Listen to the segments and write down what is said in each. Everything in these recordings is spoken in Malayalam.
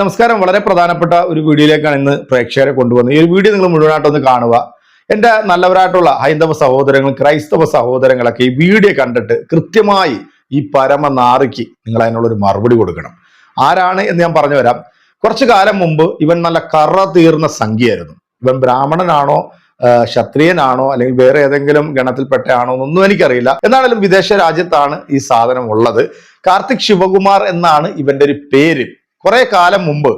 നമസ്കാരം. വളരെ പ്രധാനപ്പെട്ട ഒരു വീഡിയോയിലേക്കാണ് ഇന്ന് പ്രേക്ഷകരെ കൊണ്ടുവന്നത്. ഈ ഒരു വീഡിയോ നിങ്ങൾ മുഴുവനായിട്ടൊന്ന് കാണുക. എന്റെ നല്ലവരായിട്ടുള്ള ഹൈന്ദവ സഹോദരങ്ങൾ ക്രൈസ്തവ സഹോദരങ്ങളൊക്കെ ഈ വീഡിയോ കണ്ടിട്ട് കൃത്യമായി ഈ പരമ നാറിക്ക് നിങ്ങൾ അതിനുള്ളൊരു മറുപടി കൊടുക്കണം. ആരാണ് എന്ന് ഞാൻ പറഞ്ഞു വരാം കുറച്ചു കാലം മുമ്പ് ഇവൻ നല്ല കറ തീർന്ന സംഖ്യയായിരുന്നു ഇവൻ ബ്രാഹ്മണനാണോ ക്ഷത്രിയനാണോ അല്ലെങ്കിൽ വേറെ ഏതെങ്കിലും ഗണത്തിൽപ്പെട്ട ആണോ എന്നൊന്നും എനിക്കറിയില്ല. എന്നാണെങ്കിലും വിദേശ രാജ്യത്താണ് ഈ സാധനം ഉള്ളത്. കാർത്തിക് ശിവകുമാർ എന്നാണ് ഇവന്റെ ഒരു പേര്. കുറെ കാലം മുമ്പ്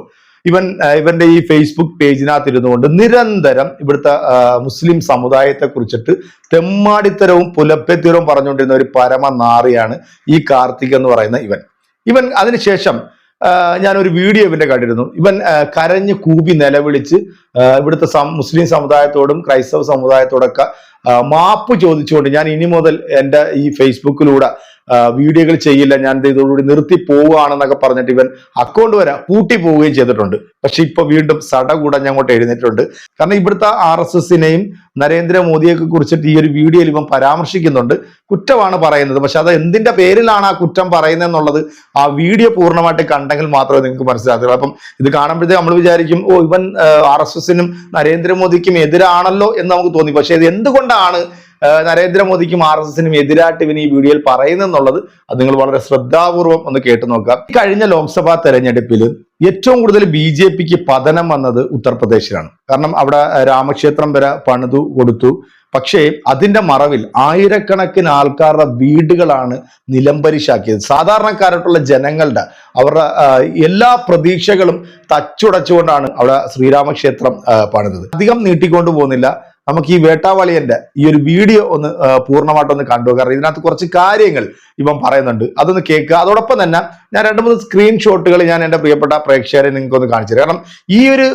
ഇവൻ ഇവന്റെ ഈ ഫേസ്ബുക്ക് പേജിനകത്ത് ഇരുന്നുകൊണ്ട് നിരന്തരം ഇവിടുത്തെ മുസ്ലിം സമുദായത്തെ കുറിച്ചിട്ട് തെമ്മാടിത്തരവും പുലപ്പത്തിരവും പറഞ്ഞുകൊണ്ടിരുന്ന ഒരു പരമ നാറിയാണ് ഈ കാർത്തിക് എന്ന് പറയുന്ന ഇവൻ. ഇവൻ അതിനുശേഷം ഞാനൊരു വീഡിയോ ഇവന്റെ കണ്ടിരുന്നു. ഇവൻ കരഞ്ഞ് കൂപി നിലവിളിച്ച് ഇവിടുത്തെ മുസ്ലിം സമുദായത്തോടും ക്രൈസ്തവ സമുദായത്തോടൊക്കെ മാപ്പ് ചോദിച്ചുകൊണ്ട് ഞാൻ ഇനി മുതൽ എന്റെ ഈ ഫേസ്ബുക്കിലൂടെ വീഡിയോകൾ ചെയ്യില്ല ഞാൻ ഇത് ഇതോടുകൂടി നിർത്തി പോവുകയാണെന്നൊക്കെ പറഞ്ഞിട്ട് ഇവൻ അക്കൗണ്ട് വരെ പൂട്ടി പോവുകയും ചെയ്തിട്ടുണ്ട്. പക്ഷെ ഇപ്പൊ വീണ്ടും സട സടകുടഞ്ഞ് അങ്ങോട്ട് എഴുന്നേറ്റിട്ടുണ്ട്. കാരണം ഇവിടുത്തെ ആർ എസ് എസിനെയും നരേന്ദ്രമോദിയൊക്കെ കുറിച്ചിട്ട് ഈ ഒരു വീഡിയോയിൽ ഇവൻ പരാമർശിക്കുന്നുണ്ട്. കുറ്റമാണ് പറയുന്നത്. പക്ഷെ അത് എന്തിന്റെ പേരിലാണ് ആ കുറ്റം പറയുന്നത് എന്നുള്ളത് ആ വീഡിയോ പൂർണമായിട്ട് കണ്ടെങ്കിൽ മാത്രമേ നിങ്ങൾക്ക് മനസ്സിലാകത്തുള്ളൂ. അപ്പം ഇത് കാണുമ്പോഴത്തേക്ക് നമ്മൾ വിചാരിക്കും ഓ ഇവൻ ആർ എസ് എസിനും നരേന്ദ്രമോദിക്കും എതിരാണല്ലോ എന്ന് നമുക്ക് തോന്നി. പക്ഷെ ഇത് എന്തുകൊണ്ടാണ് നരേന്ദ്രമോദിക്കും ആർ എസ് എസിനും എതിരായിട്ട് ഇവന് ഈ വീഡിയോയിൽ പറയുന്നെന്നുള്ളത് അത് നിങ്ങൾ വളരെ ശ്രദ്ധാപൂർവം ഒന്ന് കേട്ടു നോക്കാം കഴിഞ്ഞ ലോക്സഭാ തെരഞ്ഞെടുപ്പിൽ ഏറ്റവും കൂടുതൽ ബി ജെ പിക്ക് പതനം വന്നത് ഉത്തർപ്രദേശിലാണ്. കാരണം അവിടെ രാമക്ഷേത്രം വരെ പണിതു കൊടുത്തു. പക്ഷേ അതിന്റെ മറവിൽ ആയിരക്കണക്കിന് ആൾക്കാരുടെ വീടുകളാണ് നിലംപരിശാക്കിയത്. സാധാരണക്കാരായിട്ടുള്ള ജനങ്ങളുടെ അവരുടെ എല്ലാ പ്രതീക്ഷകളും തച്ചുടച്ചുകൊണ്ടാണ് അവിടെ ശ്രീരാമക്ഷേത്രം പണിതത്. അധികം നീട്ടിക്കൊണ്ടു പോകുന്നില്ല. നമുക്ക് ഈ വേട്ടാവളിയന്റെ ഈ ഒരു വീഡിയോ ഒന്ന് പൂർണമായിട്ടൊന്ന് കണ്ടു കാരണം ഇതിനകത്ത് കുറച്ച് കാര്യങ്ങൾ ഇവൻ പറയുന്നുണ്ട്. അതൊന്ന് കേൾക്കുക. അതോടൊപ്പം തന്നെ ഞാൻ രണ്ട് മൂന്ന് സ്ക്രീൻഷോട്ടുകൾ ഞാൻ എന്റെ പ്രിയപ്പെട്ട പ്രേക്ഷകരെ നിങ്ങൾക്ക് ഒന്ന് കാണിച്ചു തരാം കാരണം ഈ ഒരു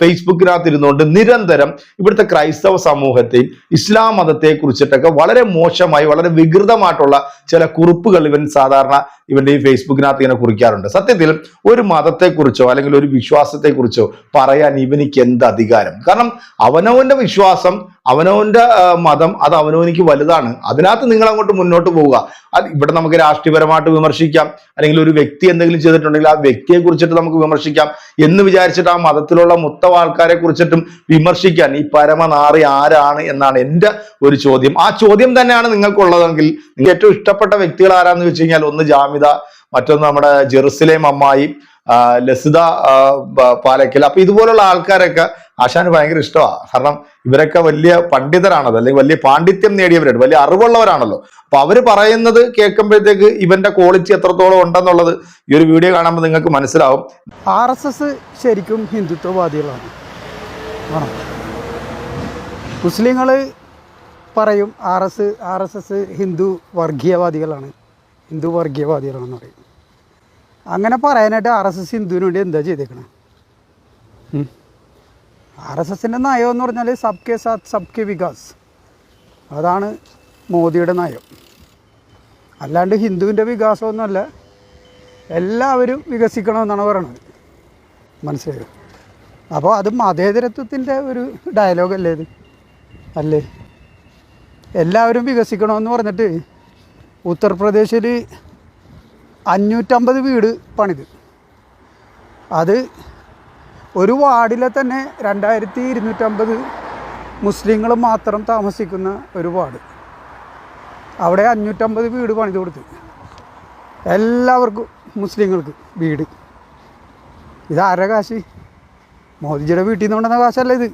ഫേസ്ബുക്കിനകത്ത് ഇരുന്നുകൊണ്ട് നിരന്തരം ഇവിടുത്തെ ക്രൈസ്തവ സമൂഹത്തെയും ഇസ്ലാം മതത്തെ കുറിച്ചിട്ടൊക്കെ വളരെ മോശമായി വളരെ വികൃതമായിട്ടുള്ള ചില കുറിപ്പുകൾ ഇവൻ സാധാരണ ഇവന്റെ ഈ ഫേസ്ബുക്കിനകത്ത് ഇങ്ങനെ കുറിക്കാറുണ്ട്. സത്യത്തിൽ ഒരു മതത്തെക്കുറിച്ചോ അല്ലെങ്കിൽ ഒരു വിശ്വാസത്തെക്കുറിച്ചോ പറയാൻ ഇവനിക്ക് എന്ത് അധികാരം? കാരണം അവനവന്റെ വിശ്വാസം അവനവന്റെ ആ, മതം അത് അവനവനിക്ക് വലുതാണ്. അതിനകത്ത് നിങ്ങൾ അങ്ങോട്ട് മുന്നോട്ട് പോവുക. അത് ഇവിടെ നമുക്ക് രാഷ്ട്രീയപരമായിട്ട് വിമർശിക്കാം. അല്ലെങ്കിൽ ഒരു വ്യക്തി എന്തെങ്കിലും ചെയ്തിട്ടുണ്ടെങ്കിൽ ആ വ്യക്തിയെ കുറിച്ചിട്ട് നമുക്ക് വിമർശിക്കാം. എന്ന് വിചാരിച്ചിട്ട് ആ മതത്തിലുള്ള മൊത്തം ആൾക്കാരെ കുറിച്ചിട്ടും വിമർശിക്കാൻ ഈ പരമനാറി ആരാണ് എന്നാണ് എന്റെ ഒരു ചോദ്യം. ആ ചോദ്യം തന്നെയാണ് നിങ്ങൾക്കുള്ളതെങ്കിൽ നിങ്ങൾക്ക് ഏറ്റവും ഇഷ്ടപ്പെട്ട വ്യക്തികൾ ആരാന്ന് വെച്ച് കഴിഞ്ഞാൽ ഒന്ന് ജാമിത മറ്റൊന്ന് നമ്മുടെ ജെറുസലേം അമ്മായി ലസിത പാലയ്ക്കൽ അപ്പൊ ഇതുപോലുള്ള ആൾക്കാരൊക്കെ ആശാന് ഭയങ്കര ഇഷ്ടമാണ് കാരണം ഇവരൊക്കെ വലിയ പണ്ഡിതരാണത് അല്ലെങ്കിൽ വലിയ പാണ്ഡിത്യം നേടിയവരാണ് വലിയ അറിവുള്ളവരാണല്ലോ. അപ്പൊ അവർ പറയുന്നത് കേൾക്കുമ്പോഴത്തേക്ക് ഇവന്റെ ക്വാളിറ്റി എത്രത്തോളം ഉണ്ടെന്നുള്ളത് ഈ ഒരു വീഡിയോ കാണുമ്പോൾ നിങ്ങൾക്ക് മനസ്സിലാവും. ആർ എസ് എസ് ശരിക്കും ഹിന്ദുത്വവാദികളാണ്. മുസ്ലിങ്ങൾ പറയും R S R S S Hindu വർഗീയവാദികളാണ്. Hindu വർഗീയവാദികളാണെന്ന് പറയും. അങ്ങനെ പറയാനായിട്ട് ആർ എസ് എസ് ഹിന്ദുവിന് വേണ്ടി എന്താ ചെയ്തേക്കണം? ആർ എസ് എസിന്റെ നയം എന്ന് പറഞ്ഞാൽ സബ്കെ സാത്ത് സബ്കെ വികാസ്. അതാണ് മോദിയുടെ നയം. അല്ലാണ്ട് ഹിന്ദുവിന്റെ വികാസമൊന്നുമല്ല എല്ലാവരും വികസിക്കണമെന്നാണ് പറയണത്. മനസ്സിലായോ? അപ്പോൾ അത് മതേതരത്വത്തിന്റെ ഒരു ഡയലോഗല്ലേ ഇത്? അല്ലേ? എല്ലാവരും വികസിക്കണമെന്ന് പറഞ്ഞിട്ട് ഉത്തർപ്രദേശിൽ അഞ്ഞൂറ്റമ്പത് വീട് പണിത്. അത് ഒരു വാർഡിലെ തന്നെ രണ്ടായിരത്തി ഇരുന്നൂറ്റമ്പത് മുസ്ലിങ്ങൾ മാത്രം താമസിക്കുന്ന ഒരു വാർഡ്. അവിടെ അഞ്ഞൂറ്റമ്പത് വീട് പണിത് കൊടുത്തു. എല്ലാവർക്കും മുസ്ലിങ്ങൾക്ക് വീട്. ഇത് ആരുടെ കാശ്? മോദിജിയുടെ വീട്ടിൽ നിന്ന് കൊണ്ടുവന്ന കാശല്ല ഇത്?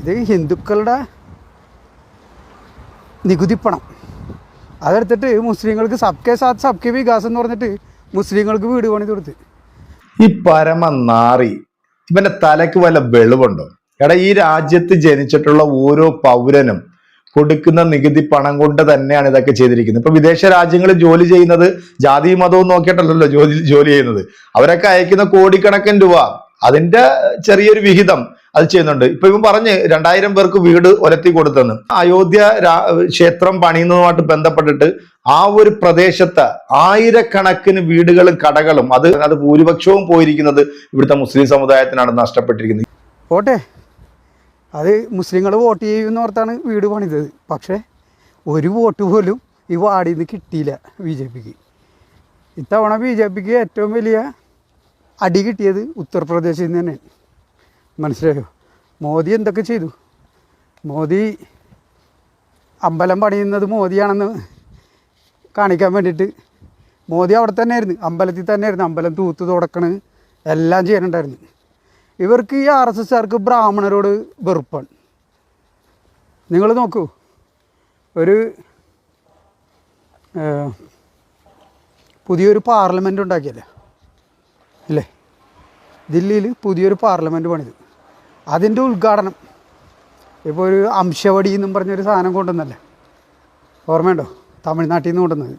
ഇത് ഹിന്ദുക്കളുടെ നികുതിപ്പണം അതെടുത്തിട്ട് മുസ്ലിങ്ങൾക്ക് സബ്കെ സാത്ത് സബ്കെ വികാസ് എന്ന് പറഞ്ഞിട്ട് മുസ്ലിങ്ങൾക്ക് വീട് പണിത് കൊടുത്ത്. ഈ പരമ നാറി ഇവന്റെ തലക്ക് വല്ല വെളിവുണ്ടോ? എടാ ഈ രാജ്യത്ത് ജനിച്ചിട്ടുള്ള ഓരോ പൗരനും കൊടുക്കുന്ന നികുതി പണം കൊണ്ട് തന്നെയാണ് ഇതൊക്കെ ചെയ്തിരിക്കുന്നത്. ഇപ്പൊ വിദേശ രാജ്യങ്ങളിൽ ജോലി ചെയ്യുന്നത് ജാതി മതവും നോക്കിയിട്ടല്ലല്ലോ ജോലി ജോലി ചെയ്യുന്നത്. അവരൊക്കെ അയക്കുന്ന കോടിക്കണക്കിന് രൂപ. അതിന്റെ ചെറിയൊരു വിഹിതം അത് ചെയ്യുന്നുണ്ട്. ഇപ്പൊ ഇവൻ പറഞ്ഞ് രണ്ടായിരം പേർക്ക് വീട് ഒരത്തി കൊടുത്തെന്ന്. അയോധ്യ ക്ഷേത്രം പണിയുന്നതുമായിട്ട് ബന്ധപ്പെട്ടിട്ട് ആ ഒരു പ്രദേശത്ത് ആയിരക്കണക്കിന് വീടുകളും കടകളും അത് അത് ഭൂരിപക്ഷവും പോയിരിക്കുന്നത് ഇവിടുത്തെ മുസ്ലിം സമുദായത്തിനാണ് നഷ്ടപ്പെട്ടിരിക്കുന്നത്. പോട്ടെ. അത് മുസ്ലിങ്ങൾ വോട്ട് ചെയ്യുമെന്ന് ഓർത്താണ് വീട് പണിതത് പക്ഷേ ഒരു വോട്ട് പോലും ഈ വാർഡിൽ നിന്ന് കിട്ടിയില്ല ബി ജെ പിക്ക്. ഇത്തവണ ബി ജെ പിക്ക് ഏറ്റവും വലിയ അടി കിട്ടിയത് ഉത്തർപ്രദേശിൽ നിന്ന് തന്നെയാണ് മനസ്സിലായോ? മോദി എന്തൊക്കെ ചെയ്തു? മോദി അമ്പലം പണിയുന്നത് മോദിയാണെന്ന് കാണിക്കാൻ വേണ്ടിയിട്ട് മോദി അവിടെ തന്നെ ആയിരുന്നു അമ്പലത്തിൽ തന്നെ ആയിരുന്നു അമ്പലം തൂത്ത് തുടക്കണ് എല്ലാം ചെയ്യാനുണ്ടായിരുന്നു ഇവർക്ക് ഈ ആർ എസ് എസ്സുകാർക്ക് ബ്രാഹ്മണരോട് വെറുപ്പാണ്. നിങ്ങൾ നോക്കൂ. ഒരു പുതിയൊരു പാർലമെന്റ് ഉണ്ടാക്കിയല്ലേ? അല്ലേ? ദില്ലിയിൽ പുതിയൊരു പാർലമെന്റ് പണിത്. അതിന്റെ ഉദ്ഘാടനം ഇപ്പോൾ ഒരു അംശവടി എന്നും പറഞ്ഞൊരു സാധനം കൊണ്ടുവന്നല്ലേ? ഓർമ്മയുണ്ടോ? തമിഴ്നാട്ടിൽ നിന്ന് കൊണ്ടുവന്നത്.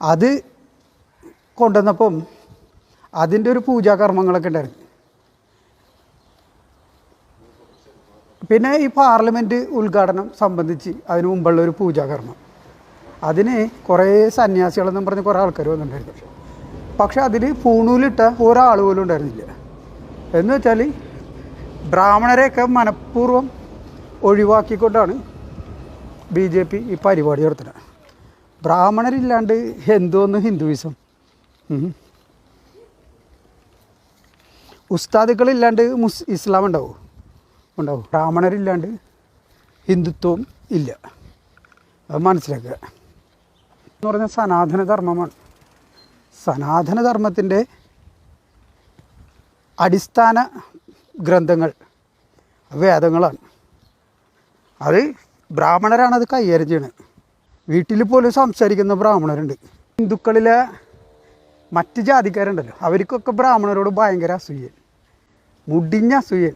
അത് കൊണ്ടുവന്നപ്പം അതിന്റെ ഒരു പൂജാകർമ്മങ്ങളൊക്കെ ഉണ്ടായിരുന്നു. പിന്നെ ഈ പാർലമെന്റ് ഉദ്ഘാടനം സംബന്ധിച്ച് അതിന് മുമ്പുള്ള ഒരു പൂജാകർമ്മം അതിന് കുറേ സന്യാസികളെന്നും പറഞ്ഞ് കുറേ ആൾക്കാർ വന്നിട്ടുണ്ടായിരുന്നു. പക്ഷെ അതിൽ പൂണൂലിട്ട ഒരാൾ പോലും ഉണ്ടായിരുന്നില്ല. എന്ന് വെച്ചാൽ ബ്രാഹ്മണരെയൊക്കെ മനഃപൂർവം ഒഴിവാക്കിക്കൊണ്ടാണ് ബി ജെ പി ഈ പരിപാടി നടത്തുന്നത്. ബ്രാഹ്മണരില്ലാണ്ട് ഹിന്ദു ഹിന്ദുയിസം ഹിന്ദുവിസം ഉസ്താദുക്കളില്ലാണ്ട് മുസ് ഇസ്ലാം ഉണ്ടാവും? ഉണ്ടാവും. ബ്രാഹ്മണരില്ലാണ്ട് ഹിന്ദുത്വം ഇല്ല. അത് മനസ്സിലാക്കുക. എന്ന് പറഞ്ഞാൽ സനാതന ധർമ്മമാണ് സനാതന ധർമ്മത്തിന്റെ അടിസ്ഥാന ഗ്രന്ഥങ്ങൾ വേദങ്ങളാണ്. അത് ബ്രാഹ്മണരാണ് അത് കൈകാര്യം ചെയ്യണത് വീട്ടിൽ പോലും സംസാരിക്കുന്ന ബ്രാഹ്മണരുണ്ട്. ഹിന്ദുക്കളിലെ മറ്റ് ജാതിക്കാരുണ്ടല്ലോ അവർക്കൊക്കെ ബ്രാഹ്മണരോട് ഭയങ്കര അസൂയൻ മുടിഞ്ഞ അസൂയൻ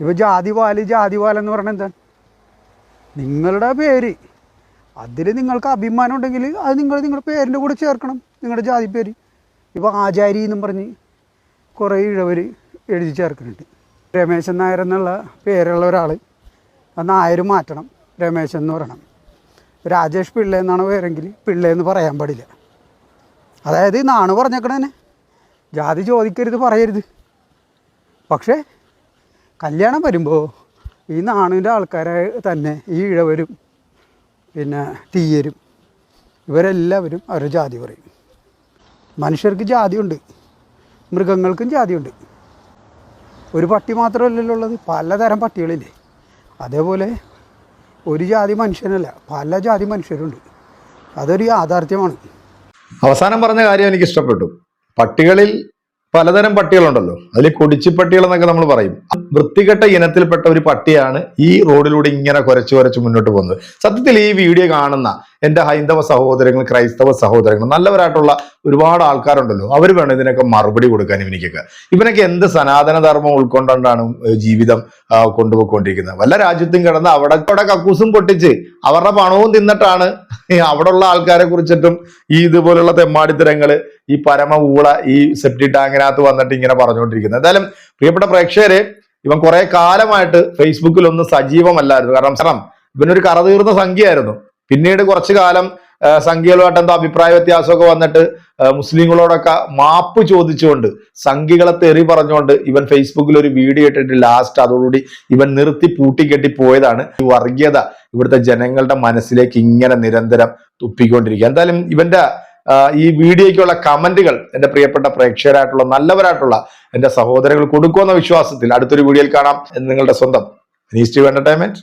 ഇപ്പോൾ ജാതിവാൽ ജാതിവാലെന്ന് പറയുന്നത് എന്താണ്? നിങ്ങളുടെ പേര് അതിൽ നിങ്ങൾക്ക് അഭിമാനം ഉണ്ടെങ്കിൽ അത് നിങ്ങൾ നിങ്ങളുടെ പേരിന്റെ കൂടെ ചേർക്കണം നിങ്ങളുടെ ജാതി പേര്. ഇപ്പോൾ ആചാരി എന്നും പറഞ്ഞ് കുറേ ഇഴവർ എഴുതി ചേർക്കുന്നുണ്ട്. രമേശൻ നായർ എന്നുള്ള പേരുള്ള ഒരാൾ ആ നായർ മാറ്റണം രമേശൻ എന്ന് പറയണം. രാജേഷ് പിള്ള എന്നാണ് പേരെങ്കിൽ പിള്ള എന്ന് പറയാൻ പാടില്ല. അതായത് നാണ് പറഞ്ഞേക്കണേ ജാതി ചോദിക്കരുത് പറയരുത്. പക്ഷേ കല്യാണം വരുമ്പോൾ ഈ നാണിന്റെ ആൾക്കാരെ തന്നെ ഈ ഇഴവരും പിന്നെ തീയരും. ഇവരെല്ലാവരും അവരുടെ ജാതി പറയും. മനുഷ്യർക്ക് ജാതിയുണ്ട്. മൃഗങ്ങൾക്കും ജാതിയുണ്ട്. ഒരു പട്ടി മാത്രമല്ലല്ലോ ഉള്ളത്. പലതരം പട്ടികളില്ലേ. അതേപോലെ ഒരു ജാതി മനുഷ്യനല്ല പല ജാതി മനുഷ്യരുണ്ട്. അതൊരു യാഥാർത്ഥ്യമാണ്. അവസാനം പറഞ്ഞ കാര്യം എനിക്ക് ഇഷ്ടപ്പെട്ടു പട്ടികളിൽ പലതരം പട്ടികളുണ്ടല്ലോ. അതിൽ കൊടിച്ചിപ്പട്ടികൾ എന്നൊക്കെ നമ്മൾ പറയും. വൃത്തികെട്ട ഇനത്തിൽപ്പെട്ട ഒരു പട്ടിയാണ് ഈ റോഡിലൂടെ ഇങ്ങനെ കുരച്ചു കുരച്ച് മുന്നോട്ട് പോകുന്നത്. സത്യത്തിൽ ഈ വീഡിയോ കാണുന്ന എന്റെ ഹൈന്ദവ സഹോദരങ്ങൾ ക്രൈസ്തവ സഹോദരങ്ങൾ നല്ലവരായിട്ടുള്ള ഒരുപാട് ആൾക്കാരുണ്ടല്ലോ. അവർ വേണം ഇതിനൊക്കെ മറുപടി കൊടുക്കാൻ ഇവനിക്കൊക്കെ ഇവനൊക്കെ എന്ത് സനാതന ധർമ്മം ഉൾക്കൊണ്ടാണ് ജീവിതം കൊണ്ടുപോയിക്കൊണ്ടിരിക്കുന്നത്. വല്ല രാജ്യത്തും കിടന്ന് അവിടെ അവിടെ കക്കൂസും പൊട്ടിച്ച് അവരുടെ പണവും തിന്നിട്ടാണ് അവിടെ ഉള്ള ആൾക്കാരെ കുറിച്ചിട്ടും ഈ ഇതുപോലുള്ള തെമ്മാടിത്തരങ്ങൾ ഈ പരമ ഊള ഈ സെപ്റ്റി ടാങ്കിനകത്ത് വന്നിട്ട് ഇങ്ങനെ പറഞ്ഞുകൊണ്ടിരിക്കുന്നത്. എന്തായാലും പ്രിയപ്പെട്ട പ്രേക്ഷകരെ ഇവൻ കുറെ കാലമായിട്ട് ഫേസ്ബുക്കിൽ ഒന്നും സജീവമല്ലായിരുന്നു. കാരണം കാരണം ഇവനൊരു കറതീർന്ന സംഖ്യയായിരുന്നു. പിന്നീട് കുറച്ചു കാലം സംഖ്യകളുമായിട്ട് എന്തോ അഭിപ്രായ വ്യത്യാസമൊക്കെ വന്നിട്ട് മുസ്ലിങ്ങളോടൊക്കെ മാപ്പ് ചോദിച്ചുകൊണ്ട് സംഖ്യകളെ തെറി പറഞ്ഞുകൊണ്ട് ഇവൻ ഫേസ്ബുക്കിൽ ഒരു വീഡിയോ ഇട്ടിട്ട് ലാസ്റ്റ് അതോടുകൂടി ഇവൻ നിർത്തി പൂട്ടിക്കെട്ടി പോയതാണ്. ഈ വർഗീയത ഇവിടുത്തെ ജനങ്ങളുടെ മനസ്സിലേക്ക് ഇങ്ങനെ നിരന്തരം തുപ്പിക്കൊണ്ടിരിക്കുക. എന്തായാലും ഇവന്റെ ഈ വീഡിയോയ്ക്കുള്ള കമന്റുകൾ എന്റെ പ്രിയപ്പെട്ട പ്രേക്ഷകരായിട്ടുള്ള നല്ലവരായിട്ടുള്ള എന്റെ സഹോദരങ്ങൾ കൊടുക്കുമെന്ന വിശ്വാസത്തിൽ അടുത്തൊരു വീഡിയോയിൽ കാണാം എന്ന് നിങ്ങളുടെ സ്വന്തം നീസ്റ്റ് എന്റർടൈൻമെന്റ്